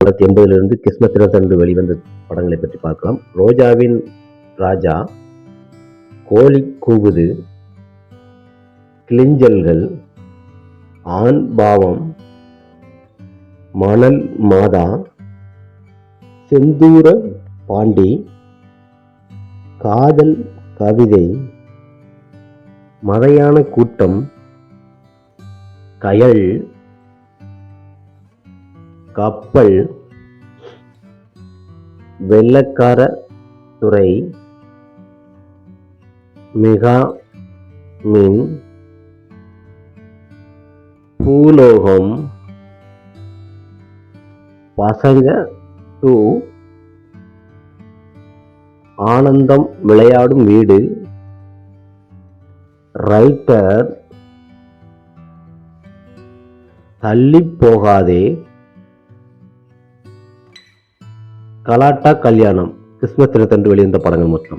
தொள்ளாயிரத்தி எண்பதிலிருந்து கிறிஸ்மஸ் இருபத்தன்று வெளிவந்த படங்களை பற்றி பார்க்கலாம். ரோஜாவின் ராஜா கோழி கூவுது கிளிஞ்சல்கள் ஆண் பாவம் மணல் மாதா செந்தூர பாண்டி காதல் கவிதை மறையான கூட்டம் கயல் கப்பல் வெள்ளக்கார துறை மிகா மின் பூலோகம் பசங்க டூ ஆனந்தம் விளையாடும் வீடு ரைட்டர் தள்ளி போகாதே கலாட்டா கல்யாணம் கிறிஸ்மஸ் தினத்தன்று வெளியிருந்த படங்கள் மொத்தம்.